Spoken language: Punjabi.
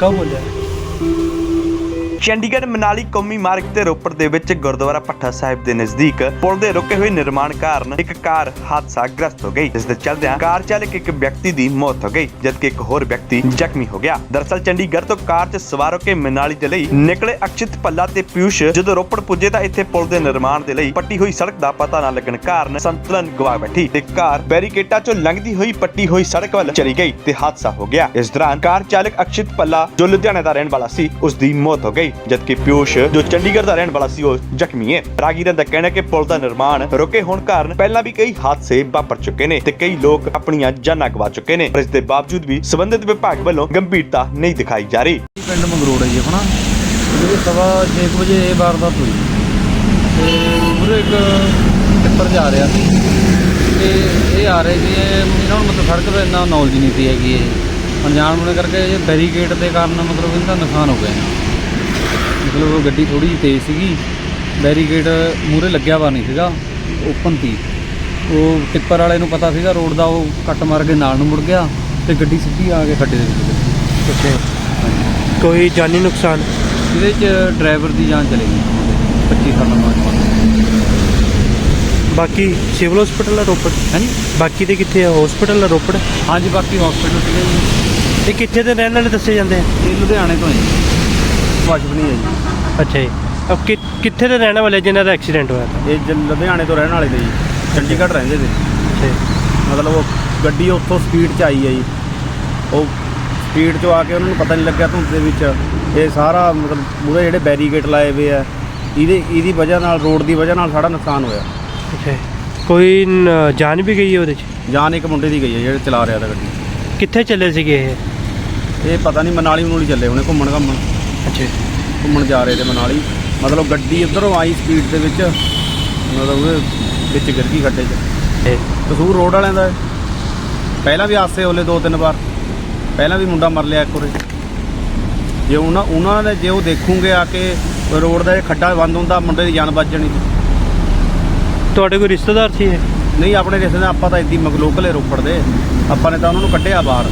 kabul et. ਚੰਡੀਗੜ੍ਹ ਮਨਾਲੀ ਕੌਮੀ ਮਾਰਗ ਤੇ ਰੋਪੜ ਦੇ ਵਿੱਚ ਗੁਰਦੁਆਰਾ ਭੱਠਾ ਸਾਹਿਬ ਦੇ ਨਜ਼ਦੀਕ ਪੁਲ ਦੇ ਰੁਕੇ ਹੋਏ ਨਿਰਮਾਣ ਕਾਰਨ ਇੱਕ ਕਾਰ ਹਾਦਸਾ ਗ੍ਰਸਤ ਹੋ ਗਈ, ਜਿਸ ਦੇ ਚਲਦਿਆਂ ਕਾਰ ਚਾਲਕ ਇੱਕ ਵਿਅਕਤੀ ਦੀ ਮੌਤ ਹੋ ਗਈ, ਜਦਕਿ ਇੱਕ ਹੋਰ ਵਿਅਕਤੀ ਜ਼ਖਮੀ ਹੋ ਗਿਆ। ਦਰਅਸਲ ਚੰਡੀਗੜ੍ਹ ਤੋਂ ਕਾਰ 'ਚ ਸਵਾਰ ਹੋ ਕੇ ਮਨਾਲੀ ਦੇ ਲਈ ਨਿਕਲੇ ਅਕਸ਼ਿਤ ਪੱਲਾ ਤੇ ਪਿਊਸ਼ ਜਦੋਂ ਰੋਪੜ ਪੁੱਜੇ ਤਾਂ ਇੱਥੇ ਪੁਲ ਦੇ ਨਿਰਮਾਣ ਦੇ ਲਈ ਪੱਟੀ ਹੋਈ ਸੜਕ ਦਾ ਪਤਾ ਨਾ ਲੱਗਣ ਕਾਰਨ ਸੰਤੁਲਨ ਗਵਾ ਬੈਠੀ ਤੇ ਕਾਰ ਬੈਰੀਕੇਟਾਂ 'ਚੋਂ ਲੰਘਦੀ ਹੋਈ ਪੱਟੀ ਹੋਈ ਸੜਕ ਵੱਲ ਚਲੀ ਗਈ ਤੇ ਹਾਦਸਾ ਹੋ ਗਿਆ। ਇਸ ਦੌਰਾਨ ਕਾਰ ਚਾਲਕ ਅਕਸ਼ਿਤ ਪੱਲਾ ਜੋ ਲੁਧਿਆਣਾ ਦਾ ਰਹਿਣ ਵਾਲਾ ਸੀ, ਉਸ ਦੀ ਮੌਤ ਹੋ ਗਈ। ਜਦਕਿ ਪਿਊਸ਼, ਜੋ ਚੰਡੀਗੜ੍ਹ ਦਾ ਰਹਿਣ ਵਾਲਾ ਸੀ, ਉਹ ਜ਼ਖਮੀ ਹੈ। ਰਾਗੀਰਾਂ ਦਾ ਕਹਿਣਾ ਹੈ ਕਿ ਪੁਲ ਦਾ ਨਿਰਮਾਣ ਰੁਕੇ ਹੋਣ ਕਾਰਨ ਪਹਿਲਾਂ ਵੀ ਕਈ ਹਾਦਸੇ ਵਾਪਰ ਚੁੱਕੇ ਨੇ ਤੇ ਕਈ ਲੋਕ ਆਪਣੀਆਂ ਜਾਨਾਂ ਗਵਾ ਚੁੱਕੇ ਨੇ, ਪਰ ਇਸ ਦੇ ਬਾਵਜੂਦ ਵੀ ਸੰਬੰਧਿਤ ਵਿਭਾਗ ਵੱਲੋਂ ਗੰਭੀਰਤਾ ਨਹੀਂ ਦਿਖਾਈ ਜਾ ਰਹੀ। ਪਿੰਡ ਮੰਗਰੋੜ ਹੈ ਜੀ ਆਪਣਾ। ਜਿਹੜੇ ਸਵਾ ਛੇ ਵਜੇ ਇਹ ਵਾਰਦਾਤ ਹੋਈ। ਤੇ ਉਰੇ ਇੱਕ ਟਿੱਪਰ ਜਾ ਰਿਹਾ ਸੀ। ਤੇ ਇਹ ਆ ਰਹੇ ਸੀ ਇਹ ਇਹਨਾਂ ਨੂੰ ਮਤਲਬ ਸੜਕ ਦਾ ਇੰਨਾ ਨੌਲੇਜ ਨਹੀਂ ਸੀ ਹੈਗੀ ਇਹ। ਅਣਜਾਣ ਹੋਣੇ ਕਰਕੇ ਇਹ ਬੈਰੀਕੇਡ ਦੇ ਕਾਰਨ ਮਤਲਬ ਇਹਦਾ ਨੁਕਸਾਨ ਹੋ ਗਿਆ। ਮਤਲਬ ਉਹ ਗੱਡੀ ਥੋੜੀ ਜਿਹੀ ਤੇਜ਼ ਸੀਗੀ ਬੈਰੀਕੇਡ ਮੂਰੇ ਲੱਗਿਆ ਵਾ ਨਹੀਂ ਸੀਗਾ ਓਪਨ ਸੀ। ਉਹ ਟਿੱਪਰ ਵਾਲੇ ਨੂੰ ਪਤਾ ਸੀਗਾ ਰੋਡ ਦਾ ਉਹ ਕੱਟ ਮਾਰ ਕੇ ਨਾਲ ਨੂੰ ਮੁੜ ਗਿਆ ਤੇ ਗੱਡੀ ਸਿੱਧੀ ਆ ਕੇ ਖੱਡੇ ਦੇ ਵਿੱਚ। ਅੱਛਾ ਕੋਈ ਜਾਨੀ ਨੁਕਸਾਨ? ਇਹਦੇ ਚ ਡਰਾਈਵਰ ਦੀ ਜਾਨ ਚਲੇ ਗਈ। 25 ਸਾਲਾਂ ਨੌਜਵਾਨ। ਬਾਕੀ ਸਿਵਲ ਹਸਪੀਟਲ ਆ ਰੋਪੜ? ਹਾਂਜੀ। ਬਾਕੀ ਦੇ ਕਿੱਥੇ ਆ? ਹਸਪੀਟਲ ਆ ਰੋਪੜ? ਹਾਂਜੀ ਬਾਕੀ ਹਸਪੀਟਲ ਸੀਗੇ ਜੀ। ਇਹ ਕਿੱਥੇ ਦੇ ਰਹਿਣ ਵਾਲੇ ਦੱਸੇ ਜਾਂਦੇ ਆ? ਇਹ ਲੁਧਿਆਣੇ ਤੋਂ ਹੈ ਜੀ। ਵਾਸ਼ਬਨੀ ਹੈ ਜੀ। ਅੱਛਾ ਜੀ। ਅਬ ਕਿ- ਕਿੱਥੇ ਦੇ ਰਹਿਣ ਵਾਲੇ ਜਿਨ੍ਹਾਂ ਦਾ ਐਕਸੀਡੈਂਟ ਹੋਇਆ ਇਹ ਜ- ਲੁਧਿਆਣੇ ਤੋਂ ਰਹਿਣ ਵਾਲੇ ਨੇ ਜੀ। ਚੰਡੀਗੜ੍ਹ ਰਹਿੰਦੇ ਨੇ। ਅੱਛਾ ਜੀ। ਮਤਲਬ ਉਹ ਗੱਡੀ ਉੱਥੋਂ ਸਪੀਡ 'ਚ ਆਈ ਹੈ ਜੀ। ਉਹ ਸਪੀਡ 'ਚੋਂ ਆ ਕੇ ਉਹਨਾਂ ਨੂੰ ਪਤਾ ਨਹੀਂ ਲੱਗਿਆ ਧੁੰਦ ਦੇ ਵਿੱਚ। ਇਹ ਸਾਰਾ ਮਤਲਬ ਮੂਹਰੇ ਜਿਹੜੇ ਬੈਰੀਕੇਡ ਲਾਏ ਹੋਏ ਆ। ਇਹਦੇ ਇਹਦੀ ਵਜ੍ਹਾ ਨਾਲ ਰੋਡ ਦੀ ਵਜ੍ਹਾ ਨਾਲ ਸਾਡਾ ਨੁਕਸਾਨ ਹੋਇਆ। ਅੱਛਾ ਜੀ। ਕੋਈ ਨ- ਜਾਨ ਵੀ ਗਈ ਹੈ ਉਹਦੇ ਚ? ਜਾਨ ਇੱਕ ਮੁੰਡੇ ਦੀ ਗਈ ਹੈ ਜਿਹੜੇ ਚਲਾ ਰਿਹਾ ਤਾ ਗੱਡੀ। ਕਿੱਥੇ ਚੱਲੇ ਸੀਗੇ ਇਹ? ਇਹ ਪਤਾ ਨਹੀਂ ਮਨਾਲੀ ਮਨੂਲੀ ਚੱਲੇ ਹੋਣੇ ਘੁੰਮਣ ਘੁੰਮਣ। ਅੱਛਾ। ਘੁੰਮਣ ਜਾ ਰਹੇ ਤੇ ਮਨਾਲੀ। ਮਤਲਬ ਗੱਡੀ ਉਧਰੋਂ ਆਈ ਸਪੀਡ ਦੇ ਵਿੱਚ ਮਤਲਬ ਉਹਦੇ ਵਿੱਚ ਗਿਰ ਗਈ ਖੱਡੇ 'ਚ। ਇਹ ਕਸੂਰ ਰੋਡ ਵਾਲਿਆਂ ਦਾ ਹੈ। ਪਹਿਲਾਂ ਵੀ ਹਾਸੇ ਹੋਲੇ ਦੋ ਤਿੰਨ ਵਾਰ। ਪਹਿਲਾਂ ਵੀ ਮੁੰਡਾ ਮਰ ਲਿਆ ਇੱਕ ਉਰੇ। ਜੇ ਉਹਨਾਂ ਉਹਨਾਂ ਨੇ ਜੇ ਉਹ ਦੇਖੂਗੇ ਆ ਕੇ ਰੋਡ ਦਾ ਇਹ ਖੱਡਾ ਬੰਦ ਹੁੰਦਾ ਮੁੰਡੇ ਦੀ ਜਾਨ ਬਚ ਜਾਣੀ। ਤੁਹਾਡੇ ਕੋਈ ਰਿਸ਼ਤੇਦਾਰ ਸੀ ਇਹ? ਨਹੀਂ ਆਪਣੇ ਨੇ ਆਪਾਂ ਤਾਂ ਇੱਦੀ ਮਗਲੋਕਲੇ ਰੋਪੜ ਦੇ। ਆਪਾਂ ਨੇ ਤਾਂ ਉਹਨਾਂ ਨੂੰ ਕੱਢਿਆ ਬਾਹਰ।